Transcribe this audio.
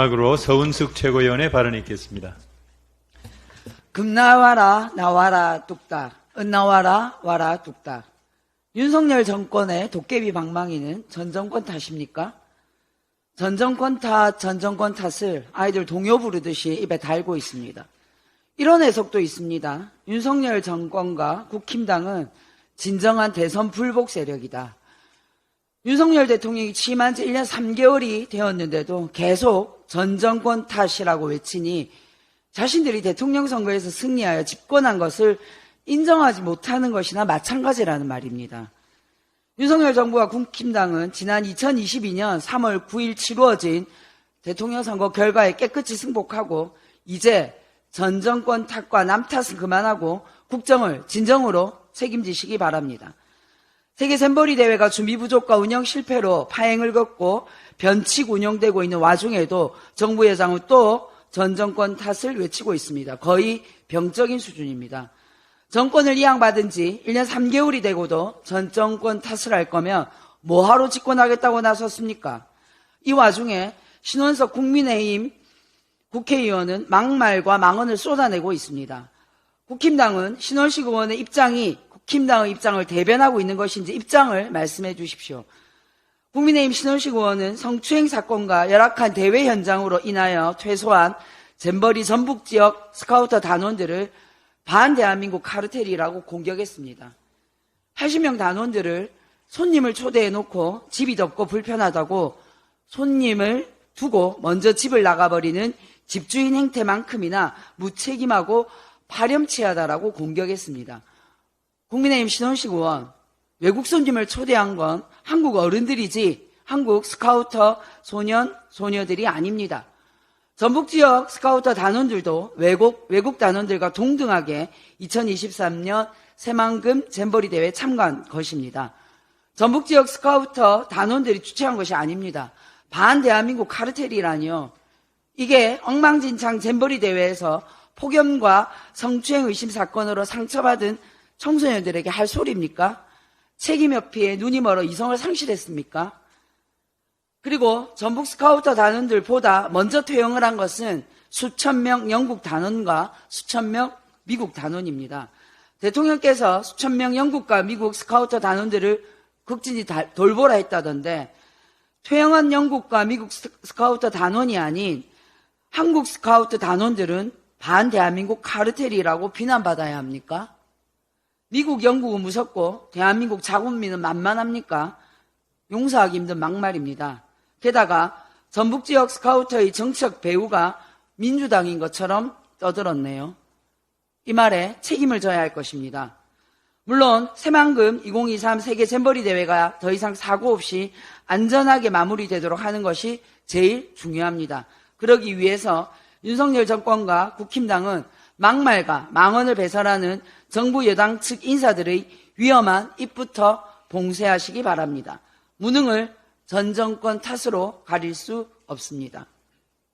마지막으로 서은숙 최고위원의 발언이 있겠습니다. 금 나와라 나와라 뚝딱 은 나와라 와라 뚝딱 윤석열 정권의 도깨비 방망이는 전 정권 탓입니까? 전 정권 탓, 전 정권 탓을 아이들 동요 부르듯이 입에 달고 있습니다. 이런 해석도 있습니다. 윤석열 정권과 국힘당은 진정한 대선 불복 세력이다. 윤석열 대통령이 취임한 지 1년 3개월이 되었는데도 계속 전 정권 탓이라고 외치니 자신들이 대통령 선거에서 승리하여 집권한 것을 인정하지 못하는 것이나 마찬가지라는 말입니다. 윤석열 정부와 국힘당은 지난 2022년 3월 9일 치루어진 대통령 선거 결과에 깨끗이 승복하고 이제 전 정권 탓과 남 탓은 그만하고 국정을 진정으로 책임지시기 바랍니다. 세계 샘버리 대회가 준비 부족과 운영 실패로 파행을 겪고 변칙 운영되고 있는 와중에도 정부 예상은 또 전 정권 탓을 외치고 있습니다. 거의 병적인 수준입니다. 정권을 이양받은 지 1년 3개월이 되고도 전 정권 탓을 할 거면 뭐하러 집권하겠다고 나섰습니까? 이 와중에 신원석 국민의힘 국회의원은 막말과 망언을 쏟아내고 있습니다. 국힘당은 신원식 의원의 입장이 국힘당의 입장을 대변하고 있는 것인지 입장을 말씀해 주십시오. 국민의힘 신원식 의원은 성추행 사건과 열악한 대회 현장으로 인하여 퇴소한 잼버리 전북 지역 스카우터 단원들을 반대한민국 카르텔이라고 공격했습니다. 80명 단원들을 손님을 초대해 놓고 집이 덥고 불편하다고 손님을 두고 먼저 집을 나가버리는 집주인 행태만큼이나 무책임하고 파렴치하다라고 공격했습니다. 국민의힘 신원식 의원, 외국 손님을 초대한 건 한국 어른들이지 한국 스카우터 소년, 소녀들이 아닙니다. 전북 지역 스카우터 단원들도 외국, 외국 단원들과 동등하게 2023년 새만금 잼버리 대회 참가한 것입니다. 전북 지역 스카우터 단원들이 주최한 것이 아닙니다. 반 대한민국 카르텔이라니요. 이게 엉망진창 잼버리 대회에서 폭염과 성추행 의심 사건으로 상처받은 청소년들에게 할 소리입니까? 책임 회피에 눈이 멀어 이성을 상실했습니까? 그리고 전북 스카우터 단원들보다 먼저 퇴영을 한 것은 수천 명 영국 단원과 수천 명 미국 단원입니다. 대통령께서 수천 명 영국과 미국 스카우터 단원들을 극진히 다- 돌보라 했다던데 퇴영한 영국과 미국 스- 스카우터 단원이 아닌 한국 스카우트 단원들은 반 대한민국 카르텔이라고 비난받아야 합니까? 미국, 영국은 무섭고 대한민국 자국민은 만만합니까? 용서하기 힘든 막말입니다. 게다가 전북 지역 스카우터의 정책 배우가 민주당인 것처럼 떠들었네요. 이 말에 책임을 져야 할 것입니다. 물론 새만금 2023 세계 잼버리 대회가 더 이상 사고 없이 안전하게 마무리되도록 하는 것이 제일 중요합니다. 그러기 위해서 윤석열 정권과 국힘당은 막말과 망언을 배설하는 정부 여당 측 인사들의 위험한 입부터 봉쇄하시기 바랍니다. 무능을 전 정권 탓으로 가릴 수 없습니다.